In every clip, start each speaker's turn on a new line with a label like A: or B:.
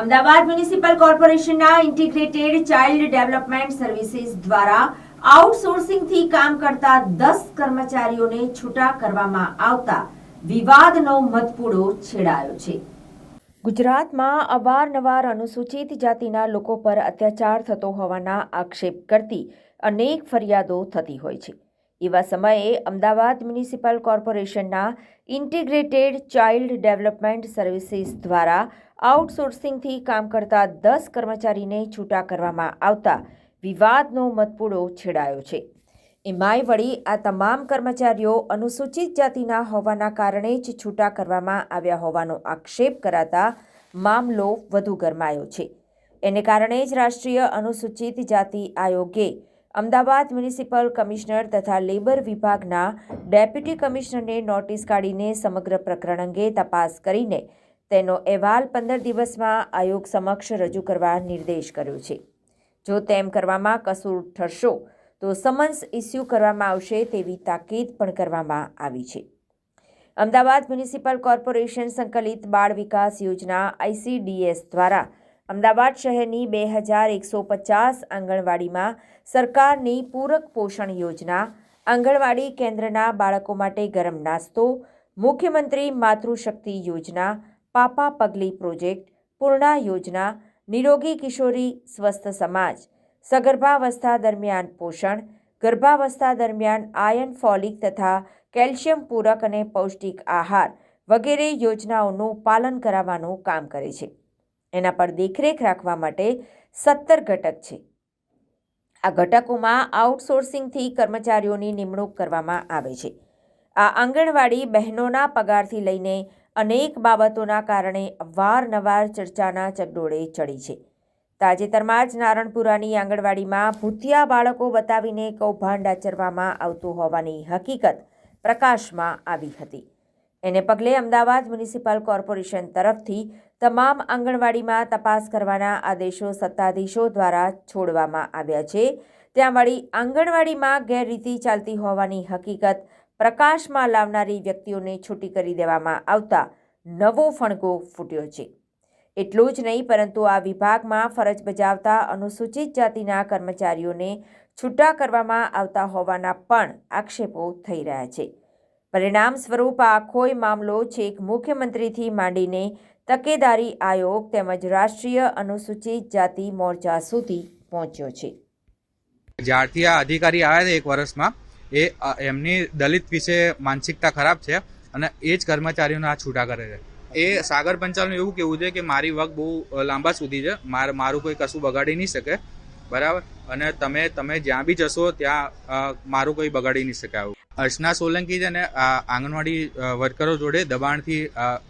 A: Ahmedabad municipal કોર્પોરેશનના integrated child development services દ્વારા આઉટસોર્સિંગથી કામ કરતા દસ કર્મચારીઓને છૂટા કરવામાં આવતા વિવાદનો મતપૂડો છેડાયો છે. ગુજરાતમાં અવારનવાર અનુસૂચિત જાતિના લોકો પર અત્યાચાર થતો હોવાના આક્ષેપ કરતી અનેક ફરિયાદો થતી હોય છે. એવા સમયે અમદાવાદ મ્યુનિસિપલ કોર્પોરેશનના ઇન્ટિગ્રેટેડ ચાઇલ્ડ ડેવલપમેન્ટ સર્વિસીસ દ્વારા આઉટસોર્સિંગથી કામ કરતા દસ કર્મચારીને છૂટા કરવામાં આવતા વિવાદનો મતપૂડો છેડાયો છે. એમાંય વળી આ તમામ કર્મચારીઓ અનુસૂચિત જાતિના હોવાના કારણે જ છૂટા કરવામાં આવ્યા હોવાનો આક્ષેપ કરાતા મામલો વધુ ગરમાયો છે. એને કારણે જ રાષ્ટ્રીય અનુસૂચિત જાતિ આયોગે અમદાવાદ મ્યુનિસિપલ કમિશનર તથા લેબર વિભાગના ડેપ્યુટી કમિશનરને નોટિસ કાઢીને સમગ્ર પ્રકરણ અંગે તપાસ કરીને તેનો અહેવાલ પંદર દિવસમાં આયોગ સમક્ષ રજૂ કરવા નિર્દેશ કર્યો છે. જો તેમ કરવામાં કસૂર ઠરશો, તો સમન્સ ઇસ્યુ કરવામાં આવશે તેવી તાકીદ પણ કરવામાં આવી છે. અમદાવાદ મ્યુનિસિપલ કોર્પોરેશન સંકલિત બાળ વિકાસ યોજના આઈસીડીએસ દ્વારા અમદાવાદ શહેરની બે હજાર એકસો પચાસ આંગણવાડીમાં સરકારની પૂરક પોષણ યોજના આંગણવાડી કેન્દ્રના બાળકો માટે ગરમ નાસ્તો, મુખ્યમંત્રી માતૃશક્તિ યોજના, પાપા પગલી પ્રોજેક્ટ, પૂર્ણા યોજના, નિરોગી કિશોરી, સ્વસ્થ સમાજ, સગર્ભાવસ્થા દરમિયાન પોષણ, ગર્ભાવસ્થા દરમિયાન આયર્ન ફોલિક તથા કેલ્શિયમ પૂરક અને પૌષ્ટિક આહાર વગેરે યોજનાઓનું પાલન કરાવવાનું કામ કરે છે. એના પર દેખરેખ રાખવા માટે સત્તર ઘટક છે. આ ઘટકોમાં આઉટસોર્સિંગથી કર્મચારીઓની નિમણૂક કરવામાં આવે છે. આ આંગણવાડી બહેનોના પગારથી લઈને અનેક બાબતોના કારણે વારનવાર ચર્ચાના ચગડોળે ચડી છે. તાજેતરમાં જ નારણપુરાની આંગણવાડીમાં ભૂતિયા બાળકો બતાવીને કૌભાંડ આચરવામાં આવતું હોવાની હકીકત પ્રકાશમાં આવી હતી. એને પગલે અમદાવાદ મ્યુનિસિપલ કોર્પોરેશન તરફથી તમામ આંગણવાડીમાં તપાસ કરવાના આદેશો સત્તાધીશો દ્વારા છોડવામાં આવ્યા છે. ત્યાં વળી આંગણવાડીમાં ગેરરીતિ ચાલતી હોવાની હકીકત પ્રકાશમાં લાવનારી વ્યક્તિઓને છૂટી કરી દેવામાં આવતા નવો ફણગો ફૂટ્યો છે. એટલું જ નહીં, પરંતુ આ વિભાગમાં ફરજ બજાવતા અનુસૂચિત જાતિના કર્મચારીઓને છૂટા કરવામાં આવતા હોવાના પણ આક્ષેપો થઈ રહ્યા છે. પરિણામ સ્વરૂપ આ આખોય મામલો છેક મુખ્યમંત્રીથી માંડીને તકેદારી આયોગ તેમજ રાષ્ટ્રીય અનુસૂચિત જાતિ મોરચા સુધી પહોંચ્યો છે.
B: જ્યારથી આ અધિકારી આવ્યા છે એક વર્ષમાં, એ એમની દલિત વિશે માનસિકતા ખરાબ છે અને એ જ કર્મચારીઓને આ છૂટા કરે છે. એ સાગર પંચાલનું એવું કેવું છે કે મારી વક બહુ લાંબા સુધી છે. મારે, મારું કોઈ કશું બગાડી નહીં શકે. બરાબર? અને તમે તમે જ્યાં બી જશો ત્યાં મારું કોઈ બગાડી નહીં શકે આવું અર્ચના સોલંકી છે ને આંગણવાડી વર્કરો જોડે દબાણથી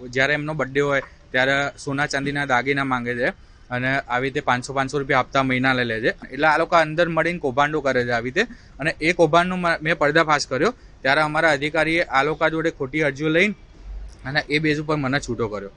B: જ્યારે એમનો બર્થડે હોય, ત્યારે સોના ચાંદીના દાગીના માંગે છે અને આવી રીતે પાંચસો પાંચસો રૂપિયા આપતા મહિના લે છે. એટલે આ લોકો અંદર મળીને કૌભાંડો કરે છે આવી રીતે. અને એ કૌભાંડનો મ- પર્દાફાશ કર્યો. ત્યારે અમારા અધિકારીએ આ લોકો જોડે ખોટી અરજીઓ લઈને અને એ બેઝ ઉપર મને છૂટો કર્યો.